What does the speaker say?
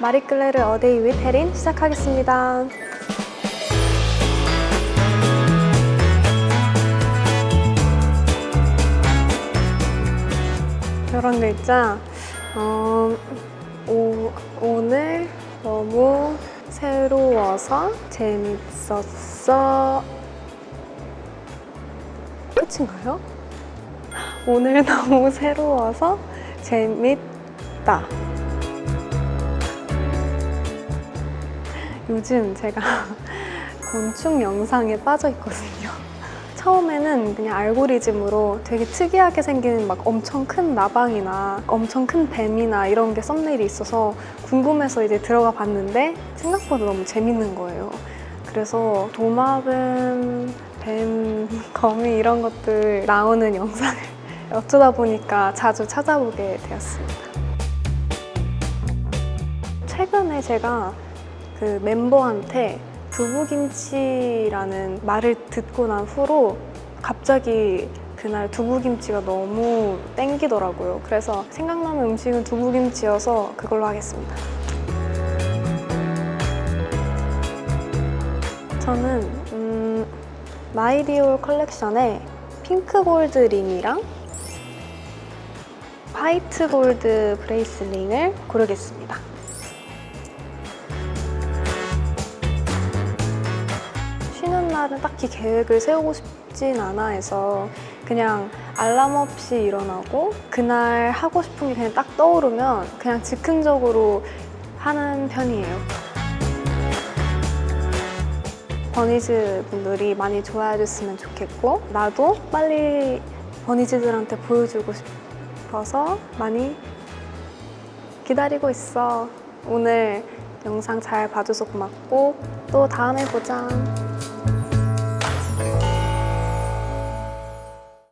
마리클레르 어데이 윗 해린 시작하겠습니다. 이런 글자 어, 오, 오늘 너무 새로워서 재밌었어 끝인가요? 오늘 너무 새로워서 재밌다 요즘 제가 곤충 영상에 빠져 있거든요. 처음에는 그냥 알고리즘으로 되게 특이하게 생긴 막 엄청 큰 나방이나 엄청 큰 뱀이나 이런 게 썸네일이 있어서 궁금해서 이제 들어가 봤는데 생각보다 너무 재밌는 거예요. 그래서 도마뱀, 뱀, 거미 이런 것들 나오는 영상을 어쩌다 보니까 자주 찾아보게 되었습니다. 최근에 제가 그 멤버한테 두부김치라는 말을 듣고 난 후로 갑자기 그날 두부김치가 너무 땡기더라고요. 그래서 생각나는 음식은 두부김치여서 그걸로 하겠습니다. 저는 음, 마이디올 컬렉션의 핑크 골드 링이랑 화이트 골드 브레이슬링을 고르겠습니다. 날은 딱히 계획을 세우고 싶진 않아 해서 그냥 알람 없이 일어나고 그날 하고 싶은 게 그냥 딱 떠오르면 그냥 즉흥적으로 하는 편이에요. 버니즈 분들이 많이 좋아해 줬으면 좋겠고 나도 빨리 버니즈들한테 보여주고 싶어서 많이 기다리고 있어. 오늘 영상 잘 봐줘서 고맙고 또 다음에 보자.